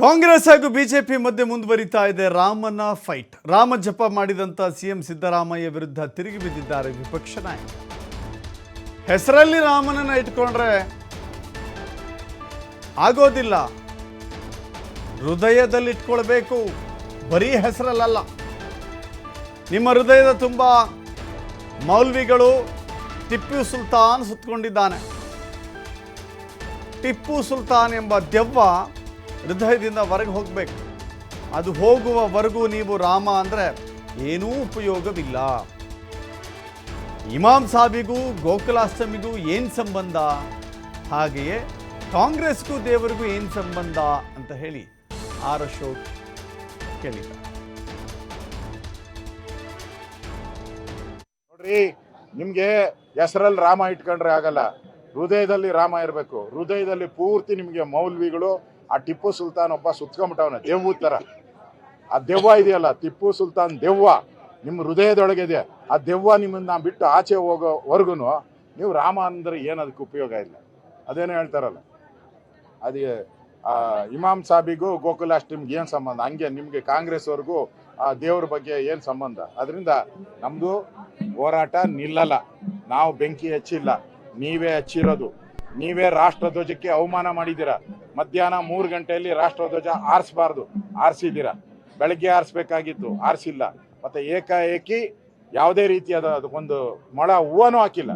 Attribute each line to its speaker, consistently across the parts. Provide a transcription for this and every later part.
Speaker 1: ಕಾಂಗ್ರೆಸ್ ಹಾಗೂ ಬಿಜೆಪಿ ಮಧ್ಯೆ ಮುಂದುವರಿತಾ ಇದೆ ರಾಮನ ಫೈಟ್ ರಾಮ ಜಪ ಮಾಡಿದಂತ ಸಿಎಂ ಸಿದ್ದರಾಮಯ್ಯ ವಿರುದ್ಧ ತಿರುಗಿ ಬಿದ್ದಿದ್ದಾರೆ ವಿಪಕ್ಷ ನಾಯಕ ಹೆಸರಲ್ಲಿ ರಾಮನನ್ನ ಇಟ್ಕೊಂಡ್ರೆ ಆಗೋದಿಲ್ಲ. ಹೃದಯದಲ್ಲಿ ಇಟ್ಕೊಳ್ಬೇಕು ಬರೀ ಹೆಸರಲ್ಲ ನಿಮ್ಮ ಹೃದಯದ ತುಂಬ ಮೌಲ್ವಿಗಳು ಟಿಪ್ಪು ಸುಲ್ತಾನ್ ಸುತ್ತಕೊಂಡಿದ್ದಾನೆ ಟಿಪ್ಪು ಸುಲ್ತಾನ್ ಎಂಬ ದೆವ್ವ ಹೃದಯದಿಂದ ಹೊರಗೆ ಹೋಗಬೇಕು. ಅದು ಹೋಗುವವರೆಗೂ ನೀವು ರಾಮ ಅಂದರೆ ಏನೂ ಉಪಯೋಗವಿಲ್ಲ. ಇಮಾಮ್ ಸಾಬಿಗೂ, ಗೋಕುಲಾಷ್ಟಮಿಗೂ ಏನು ಸಂಬಂಧ? ಹಾಗೆಯೇ ಕಾಂಗ್ರೆಸ್ಗೂ ದೇವರಿಗೂ ಏನು ಸಂಬಂಧ ಅಂತ ಹೇಳಿ ಆರ್ ಅಶೋಕ್ ಕೇಳಿದ್ದಾರೆ.
Speaker 2: ನೋಡ್ರಿ, ನಿಮ್ಗೆ ಹೆಸರಲ್ಲಿ ರಾಮ ಇಟ್ಕೊಂಡ್ರೆ ಆಗಲ್ಲ. ಹೃದಯದಲ್ಲಿ ರಾಮ ಇರಬೇಕು. ಹೃದಯದಲ್ಲಿ ಪೂರ್ತಿ ನಿಮಗೆ ಮೌಲ್ವಿಗಳು ಆ ಟಿಪ್ಪು ಸುಲ್ತಾನ್ ಒಬ್ಬ ಸುತ್ಕೊಂಬಿಟ್ಟವನ ದೆವ್ವ ತರ. ಆ ದೆವ್ವ ಇದೆಯಲ್ಲ, ಟಿಪ್ಪು ಸುಲ್ತಾನ್ ದೆವ್ವ. ನಿಮ್ಮ ಹೃದಯದೊಳಗಿದೆ. ಆ ದೆವ್ವ ನಿಮ್ಮನ್ನ ಬಿಟ್ಟು ಆಚೆ ಹೋಗೋವರೆಗೂ ನೀವು ರಾಮ ಅಂದ್ರೆ ಏನು ಅದಕ್ಕೆ ಉಪಯೋಗ ಇಲ್ಲ. ಅದೇನು ಹೇಳ್ತಾರಲ್ಲ. ಅದೇ ಇಮಾಮ್ ಸಾಬಿಗೂ ಗೋಕುಲಾಷ್ಟಮಿಗೆ ಏನು ಸಂಬಂಧ? ಹಂಗೆ ನಿಮಗೆ ಕಾಂಗ್ರೆಸ್ವರೆಗೂ ಆ ದೇವ್ರ ಬಗ್ಗೆ ಏನು ಸಂಬಂಧ? ಅದರಿಂದ ನಮ್ಮದು ಹೋರಾಟ ನಿಲ್ಲಲ್ಲ. ನಾವು ಬೆಂಕಿ ಹಚ್ಚಿಲ್ಲ. ನೀವೇ ಹಚ್ಚಿರೋದು. ನೀವೇ ರಾಷ್ಟ್ರಧ್ವಜಕ್ಕೆ ಅವಮಾನ ಮಾಡಿದ್ದೀರಾ? ಮಧ್ಯಾಹ್ನ ಮೂರು ಗಂಟೆಯಲ್ಲಿ ರಾಷ್ಟ್ರಧ್ವಜ ಆರಿಸಬಾರ್ದು. ಆರಿಸಿದ್ದೀರಾ? ಬೆಳಗ್ಗೆ ಆರಿಸ್ಬೇಕಾಗಿತ್ತು. ಆರಿಸಿಲ್ಲ. ಮತ್ತು ಏಕಾಏಕಿ ಯಾವುದೇ ರೀತಿಯಾದ ಅದಕ್ಕೊಂದು ಮಳ ಹೂವನೂ ಹಾಕಿಲ್ಲ.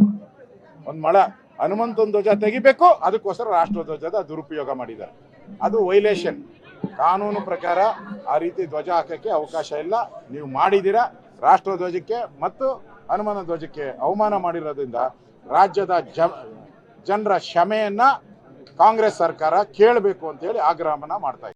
Speaker 2: ಒಂದು ಮಳ, ಹನುಮಂತನ ಧ್ವಜ ತೆಗಿಬೇಕು, ಅದಕ್ಕೋಸ್ಕರ ರಾಷ್ಟ್ರಧ್ವಜದ ದುರುಪಯೋಗ ಮಾಡಿದ್ದಾರೆ. ಅದು ವೈಲೇಷನ್. ಕಾನೂನು ಪ್ರಕಾರ ಆ ರೀತಿ ಧ್ವಜ ಹಾಕೋಕ್ಕೆ ಅವಕಾಶ ಇಲ್ಲ. ನೀವು ಮಾಡಿದ್ದೀರಾ? ರಾಷ್ಟ್ರಧ್ವಜಕ್ಕೆ ಮತ್ತು ಹನುಮನ ಧ್ವಜಕ್ಕೆ ಅವಮಾನ ಮಾಡಿರೋದ್ರಿಂದ ರಾಜ್ಯದ ಜನರ ಕ್ಷಮೆಯನ್ನ ಕಾಂಗ್ರೆಸ್ ಸರ್ಕಾರ ಕೇಳಬೇಕು ಅಂತೇಳಿ ಆಗ್ರಹವನ್ನ ಮಾಡ್ತಾ